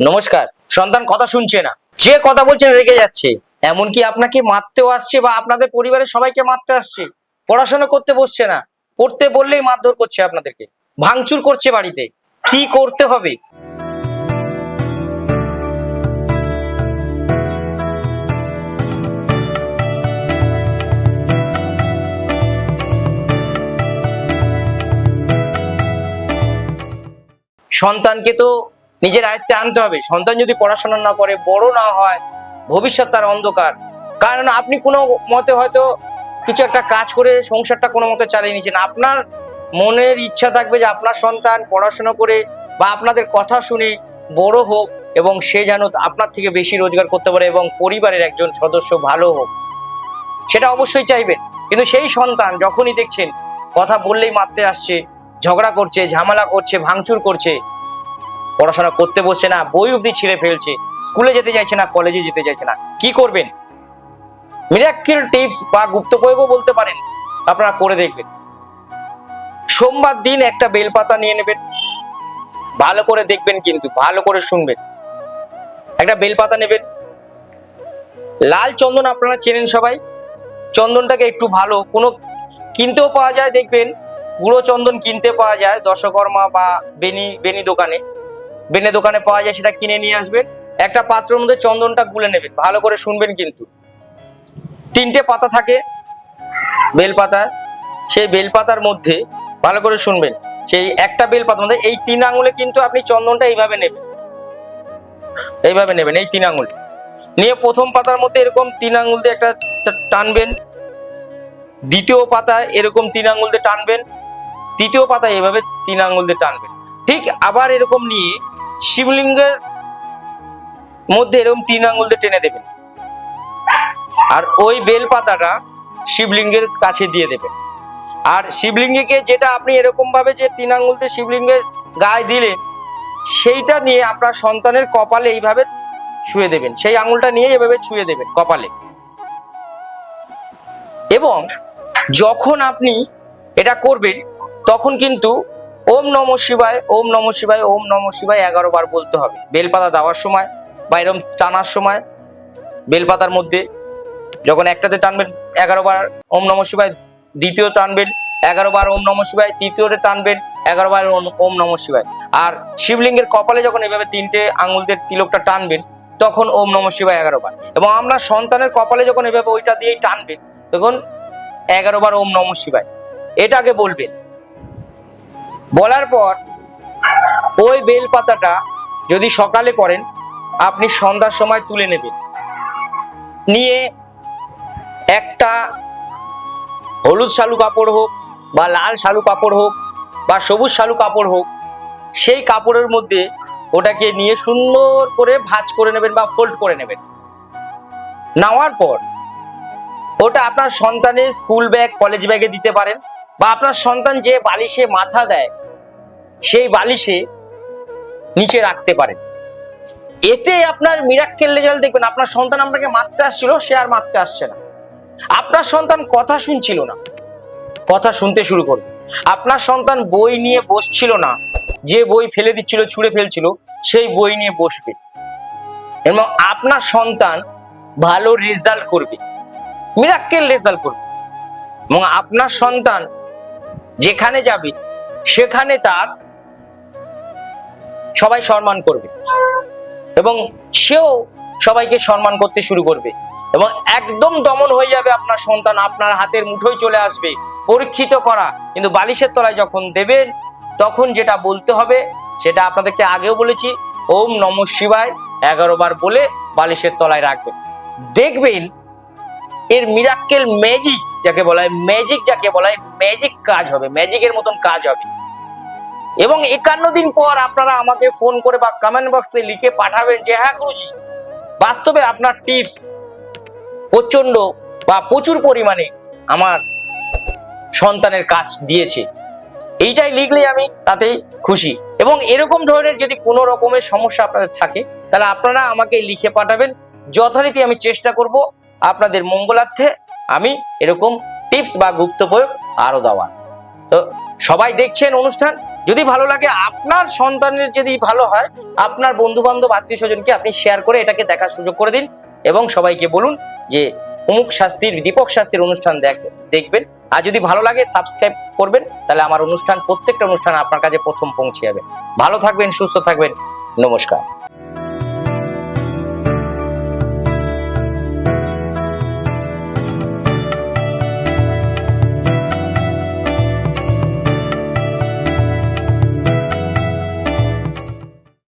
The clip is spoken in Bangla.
নমস্কার, সন্তান কথা শুনছে না। যে কথা বলছেন রেগে যাচ্ছে। এমনকি আপনাকে মারতেও আসছে বা আপনাদের পরিবারের সবাইকে মারতে আসছে। পড়াশোনা করতে বসছে না। পড়তে বললেই মারধর করছে আপনাদেরকে। ভাঙচুর করছে বাড়িতে। কি করতে হবে? সন্তানকে তো নিজের আয়ত্তে আনতে হবে। সন্তান যদি পড়াশোনা না করে, বড় না হয়, ভবিষ্যৎ তার অন্ধকার। কারণ আপনি কোনো মতে হয়তো কিছু একটা কাজ করে সংসারটা কোনো মতে চালিয়ে নিয়েছেন। আপনার মনের ইচ্ছা থাকবে যে আপনার সন্তান পড়াশোনা করে বা আপনাদের কথা শুনে বড় হোক এবং সে যেন আপনার থেকে বেশি রোজগার করতে পারে এবং পরিবারের একজন সদস্য ভালো হোক। সেটা অবশ্যই চাইবেন। কিন্তু সেই সন্তান যখনই দেখছেন, কথা বললেই মারতে আসছে, ঝগড়া করছে, ঝামেলা করছে, ভাঙচুর করছে পড়াশোনা করতে বসছে না, বই অব্দি ছিঁড়ে ফেলছে, স্কুলে যেতে চাইছে না কলেজে যেতে চাইছে না। কি করবেন? মিরাক্কেল টিপস বা গুপ্তপ্রয়োগও বলতে পারেন, আপনারা করে দেখবেন। সোমবার দিন একটা বেলপাতা নিয়ে নেবেন, ভালো করে দেখবেন কিন্তু, ভালো করে শুনবেন। একটা বেলপাতা নেবেন। লাল চন্দন আপনারা চেনেন সবাই, চন্দনটাকে একটু ভালো, কোনো কিনতেও পাওয়া যায়, দেখবেন। গুঁড়ো চন্দন কিনতে পাওয়া যায়, দশকর্মা বা বেনি বেনি দোকানে। বেনে দোকানে পাওয়া যায়, সেটা কিনে নিয়ে আসবেন। একটা পাত্রের মধ্যে চন্দনটা গুলে নেবেন, ভালো করে শুনবেন কিন্তু। তিনটে পাতা থাকে, বেলপাতা। সেই বেলপাতার মধ্যে ভালো করে শুনবেন, সেই একটা বেলপাতার মধ্যে, এই তিন আঙুলে কিন্তু আপনি চন্দনটা এইভাবে নেবেন। এইভাবে নেবেন, এই তিন আঙুল। নিয়ে প্রথম পাতার মধ্যে এরকম তিন আঙুল দিয়ে একটা টানবেন। দ্বিতীয় পাতায় এরকম তিন আঙুল দিয়ে টানবেন। তৃতীয় পাতায় এভাবে তিন আঙুল দিয়ে টানবেন। ঠিক আবার এরকম নিয়ে শিবলিঙ্গের মধ্যে এরকম তিন আঙুল দিয়ে টেনে দেবেন। আর ওই বেল পাতাটা শিবলিঙ্গের কাছে দিয়ে দেবেন। আর শিবলিঙ্গকে যেটা আপনি এরকম ভাবে যে তিন আঙুল দিয়ে শিবলিঙ্গের গায়ে দিলেন, সেইটা নিয়ে আপনার সন্তানের কপালে এইভাবে ছুঁয়ে দেবেন। সেই আঙুলটা নিয়ে এভাবে ছুঁয়ে দেবেন কপালে। এবং যখন আপনি এটা করবেন, তখন কিন্তু ওম নম শিবায়, ওম নম শিবায়, ওম নম শিবায় এগারো বার বলতে হবে। বেলপাতা দেওয়ার সময় বা এরকম টানার সময় বেলপাতার মধ্যে যখন একটাতে টানবেন এগারো বার ওম নম শিবায় দ্বিতীয় টানবেন এগারো বার ওম নম শিবায়, তৃতীয়তে টানবেন এগারো বার ওম- ওম নম শিবায়। আর শিবলিঙ্গের কপালে যখন এভাবে তিনটে আঙুলদের তিলকটা টানবেন, তখন ওম নম শিবায় এগারো বার। এবং আমরা সন্তানের কপালে যখন এভাবে ওইটা দিয়েই টানবেন, তখন এগারো বার ওম নম শিবায়। এটাকে বলবেন বলার পর ওই বেল পাতাটা যদি সকালে করেন, আপনি সন্ধ্যার সময় তুলে নেবেন। নিয়ে একটা হলুদ শালু কাপড় হোক বা লাল শালু কাপড় হোক বা সবুজ শালু কাপড় হোক, সেই কাপড়ের মধ্যে ওটাকে নিয়ে সুন্দর করে ভাঁজ করে নেবেন বা ফোল্ড করে নেবেন। নেওয়ার পর ওটা আপনার সন্তানের স্কুল ব্যাগ কলেজ ব্যাগে দিতে পারেন। বা আপনার সন্তান যে বালিশে মাথা দেয়, সেই বালিশে নিচে রাখতে পারেন এতে আপনার মিরাক্কেল রেজাল্ট দেখবেন, আপনার সন্তান আপনাকে মারতে আসছিল, সে আর মারতে আসছে না। আপনার সন্তান কথা শুনছিল না, কথা শুনতে শুরু করবে। আপনার সন্তান বই নিয়ে বসছিল না, যে বই ফেলে দিচ্ছিল, ছুঁড়ে ফেলছিল, সেই বই নিয়ে বসবে। এবং আপনার সন্তান ভালো রেজাল্ট করবে মিরাক্কেল রেজাল্ট করবে। এবং আপনার সন্তান যেখানে যাবে, সেখানে তার সবাই সম্মান করবে এবং সেও সবাইকে সম্মান করতে শুরু করবে এবং একদম দমন হয়ে যাবে আপনার সন্তান, আপনার হাতের মুঠোয় চলে আসবে, পরীক্ষিত করা। কিন্তু বালিশের তলায় যখন দেবেন, তখন যেটা বলতে হবে, সেটা আপনাদেরকে আগেও বলেছি, ওম নম শিবায়, এগারো বার বলে বালিশের তলায় রাখবেন। দেখবেন, এর মিরাক্কেল ম্যাজিক যাকে বলা হয় ম্যাজিক যাকে বলা হয় ম্যাজিক কাজ হবে ম্যাজিকের মতন কাজ হবে। এবং একান্ন দিন পর আপনারা আমাকে ফোন করে বা কমেন্ট বক্সে লিখে পাঠাবেন যে হ্যাঁ গুরুজি, বাস্তবে আপনার টিপস প্রচণ্ড বা প্রচুর পরিমাণে আমার সন্তানের কাজ দিয়েছে। এইটাই লিখলে আমি তাতেই খুশি। এবং এরকম ধরনের যদি কোনো রকমের সমস্যা আপনাদের থাকে, তাহলে আপনারা আমাকে লিখে পাঠাবেন। যথারীতি আমি চেষ্টা করব আপনাদের মঙ্গলার্থে আমি এরকম টিপস বা গুপ্ত প্রয়োগ আরও দেওয়ার। তো সবাই দেখছেন অনুষ্ঠান, যদি ভালো লাগে আপনার সন্তানের যদি ভালো হয়, আপনার বন্ধু বান্ধব আত্মীয় স্বজনকে আপনি শেয়ার করে এটাকে দেখার সুযোগ করে দিন এবং সবাইকে বলুন যে অমুক শাস্তির, দীপক শাস্তির অনুষ্ঠান দেখ- দেখবেন। আর যদি ভালো লাগে সাবস্ক্রাইব করবেন, তাহলে আমার অনুষ্ঠান, প্রত্যেকটা অনুষ্ঠান আপনার কাছে প্রথম পৌঁছে যাবে। ভালো থাকবেন, সুস্থ থাকবেন। নমস্কার।